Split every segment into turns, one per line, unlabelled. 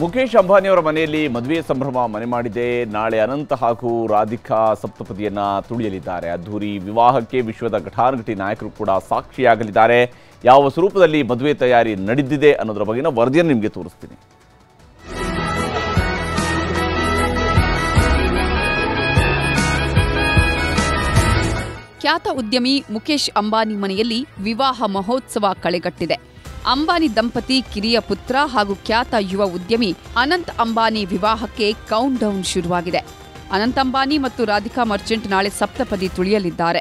ಮುಖೇಶ್ ಅಂಬಾನಿ ಅವರ ಮನೆಯಲ್ಲಿ ಮದುವೆ ಸಂಭ್ರಮ ಮನೆ ಮಾಡಿದೆ. ನಾಳೆ ಅನಂತ ಹಾಗೂ ರಾಧಿಕಾ ಸಪ್ತಪದಿಯನ್ನ ತುಳಿಯಲಿದ್ದಾರೆ. ಅದ್ಧೂರಿ ವಿವಾಹಕ್ಕೆ ವಿಶ್ವದ ಘಟಾನುಘಟಿ ನಾಯಕರು ಕೂಡ ಸಾಕ್ಷಿಯಾಗಲಿದ್ದಾರೆ. ಯಾವ ಸ್ವರೂಪದಲ್ಲಿ ಮದುವೆ ತಯಾರಿ ನಡೆದಿದೆ ಅನ್ನೋದರ ಬಗೆಗಿನ ವರದಿಯನ್ನು ನಿಮಗೆ ತೋರಿಸ್ತೀನಿ.
ಖ್ಯಾತ ಉದ್ಯಮಿ ಮುಖೇಶ್ ಅಂಬಾನಿ ಮನೆಯಲ್ಲಿ ವಿವಾಹ ಮಹೋತ್ಸವ ಕಳೆಗಟ್ಟಿದೆ. ಅಂಬಾನಿ ದಂಪತಿ ಕಿರಿಯ ಪುತ್ರ ಹಾಗೂ ಖ್ಯಾತ ಯುವ ಉದ್ಯಮಿ ಅನಂತ್ ಅಂಬಾನಿ ವಿವಾಹಕ್ಕೆ ಕೌಂಟ್ ಡೌನ್ ಶುರುವಾಗಿದೆ. ಅನಂತ್ ಅಂಬಾನಿ ಮತ್ತು ರಾಧಿಕಾ ಮರ್ಚೆಂಟ್ ನಾಳೆ ಸಪ್ತಪದಿ ತುಳಿಯಲಿದ್ದಾರೆ.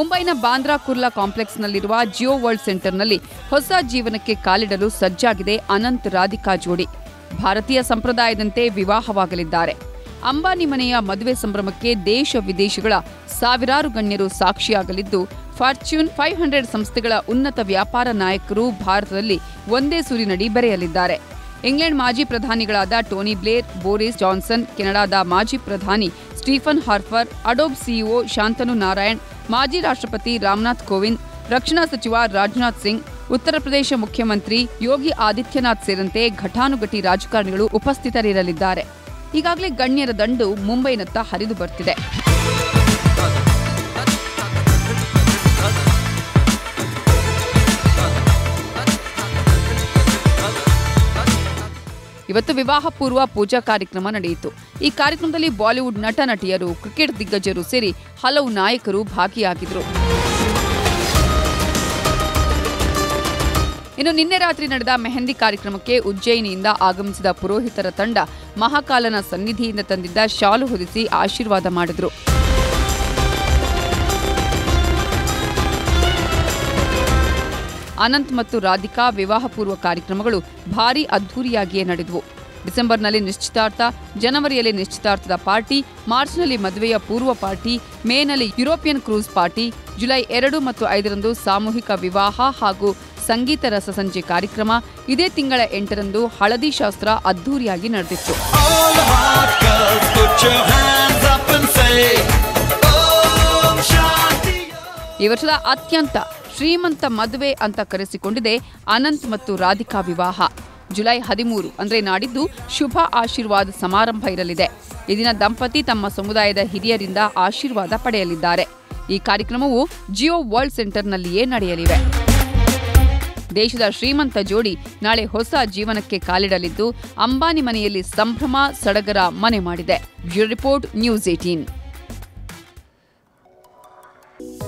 ಮುಂಬೈನ ಬಾಂದ್ರಾ ಕುರ್ಲಾ ಕಾಂಪ್ಲೆಕ್ಸ್ನಲ್ಲಿರುವ ಜಿಯೋ ವರ್ಲ್ಡ್ ಸೆಂಟರ್ನಲ್ಲಿ ಹೊಸ ಜೀವನಕ್ಕೆ ಕಾಲಿಡಲು ಸಜ್ಜಾಗಿದೆ ಅನಂತ್ ರಾಧಿಕಾ ಜೋಡಿ. ಭಾರತೀಯ ಸಂಪ್ರದಾಯದಂತೆ ವಿವಾಹವಾಗಲಿದ್ದಾರೆ. ಅಂಬಾನಿ ಮನೆಯ ಮದುವೆ ಸಂಭ್ರಮಕ್ಕೆ ದೇಶ ವಿದೇಶಗಳ ಸಾವಿರಾರು ಗಣ್ಯರು ಸಾಕ್ಷಿಯಾಗಲಿದ್ದು, ಫಾರ್ಚ್ಯೂನ್ ಫೈವ್ ಹಂಡ್ರೆಡ್ ಸಂಸ್ಥೆಗಳ ಉನ್ನತ ವ್ಯಾಪಾರ ನಾಯಕರು ಭಾರತದಲ್ಲಿ ಒಂದೇ ಸೂರಿನಡಿ ಬೆರೆಯಲಿದ್ದಾರೆ. ಇಂಗ್ಲೆಂಡ್ ಮಾಜಿ ಪ್ರಧಾನಿಗಳಾದ ಟೋನಿ ಬ್ಲೇರ್, ಬೋರಿಸ್ ಜಾನ್ಸನ್, ಕೆನಡಾದ ಮಾಜಿ ಪ್ರಧಾನಿ Stephen Harper, Adobe CEO Shantanu Narayan ಮಾಜಿ ರಾಷ್ಟ್ರಪತಿ ರಾಮನಾಥ್ ಕೋವಿಂದ್, ರಕ್ಷಣಾ ಸಚಿವ ರಾಜನಾಥ್ ಸಿಂಗ್, ಉತ್ತರ ಪ್ರದೇಶ ಮುಖ್ಯಮಂತ್ರಿ ಯೋಗಿ ಆದಿತ್ಯನಾಥ್ ಸೇರಿದಂತೆ ಘಟಾನುಘಟಿ ರಾಜಕಾರಣಿಗಳು ಉಪಸ್ಥಿತರಿರಲಿದ್ದಾರೆ. ಈಗಾಗಲೇ ಗಣ್ಯರ ದಂಡು ಮುಂಬೈನತ್ತ ಹರಿದು ಬರ್ತಿದೆ. ಇವತ್ತು ವಿವಾಹ ಪೂರ್ವ ಪೂಜಾ ಕಾರ್ಯಕ್ರಮ ನಡೆಯಿತು. ಈ ಕಾರ್ಯಕ್ರಮದಲ್ಲಿ ಬಾಲಿವುಡ್ ನಟ ನಟಿಯರು, ಕ್ರಿಕೆಟ್ ದಿಗ್ಗಜರು ಸೇರಿ ಹಲವು ನಾಯಕರು ಭಾಗಿಯಾಗಿದ್ದರು. ಇನ್ನು ನಿನ್ನೆ ರಾತ್ರಿ ನಡೆದ ಮೆಹಂದಿ ಕಾರ್ಯಕ್ರಮಕ್ಕೆ ಉಜ್ಜಯಿನಿಯಿಂದ ಆಗಮಿಸಿದ ಪುರೋಹಿತರ ತಂಡ ಮಹಾಕಾಲನ ಸನ್ನಿಧಿಯಿಂದ ತಂದಿದ್ದ ಶಾಲು ಹೊದಿಸಿ ಆಶೀರ್ವಾದ ಮಾಡಿದ್ರು. ಅನಂತ್ ಮತ್ತು ರಾಧಿಕಾ ವಿವಾಹ ಪೂರ್ವ ಕಾರ್ಯಕ್ರಮಗಳು ಭಾರೀ ಅದ್ಧೂರಿಯಾಗಿಯೇ ನಡೆದವು. ಡಿಸೆಂಬರ್ನಲ್ಲಿ ನಿಶ್ಚಿತಾರ್ಥ ಜನವರಿಯಲ್ಲಿ ನಿಶ್ಚಿತಾರ್ಥದ ಪಾರ್ಟಿ ಮಾರ್ಚ್ನಲ್ಲಿ ಮದುವೆಯ ಪೂರ್ವ ಪಾರ್ಟಿ ಮೇನಲ್ಲಿ ಯುರೋಪಿಯನ್ ಕ್ರೂಸ್ ಪಾರ್ಟಿ ಜುಲೈ ಎರಡು ಮತ್ತು ಐದರಂದು ಸಾಮೂಹಿಕ ವಿವಾಹ ಹಾಗೂ ಸಂಗೀತ ರಸಸಂಜೆ ಕಾರ್ಯಕ್ರಮ ಇದೇ ತಿಂಗಳ ಎಂಟರಂದು ಹಳದಿ ಶಾಸ್ತ್ರ ಅದ್ದೂರಿಯಾಗಿ ನಡೆದಿತ್ತು. ಈ ವರ್ಷದ ಅತ್ಯಂತ ಶ್ರೀಮಂತ ಮದುವೆ ಅಂತ ಕರೆಸಿಕೊಂಡಿದೆ ಅನಂತ್ ಮತ್ತು ರಾಧಿಕಾ ವಿವಾಹ. ಜುಲೈ ಹದಿಮೂರು ಅಂದರೆ ನಾಡಿದ್ದು ಶುಭ ಆಶೀರ್ವಾದ ಸಮಾರಂಭ ಇರಲಿದೆ. ಈ ದಿನ ದಂಪತಿ ತಮ್ಮ ಸಮುದಾಯದ ಹಿರಿಯರಿಂದ ಆಶೀರ್ವಾದ ಪಡೆಯಲಿದ್ದಾರೆ. ಈ ಕಾರ್ಯಕ್ರಮವು ಜಿಯೋ ವರ್ಲ್ಡ್ ಸೆಂಟರ್ನಲ್ಲಿಯೇ ನಡೆಯಲಿವೆ. ದೇಶದ ಶ್ರೀಮಂತ ಜೋಡಿ ನಾಳೆ ಹೊಸ ಜೀವನಕ್ಕೆ ಕಾಲಿಡಲಿದ್ದು, ಅಂಬಾನಿ ಮನೆಯಲ್ಲಿ ಸಂಭ್ರಮ, ಸಡಗರ ಮನೆ ಮಾಡಿದೆ. Bureau report news eighteen.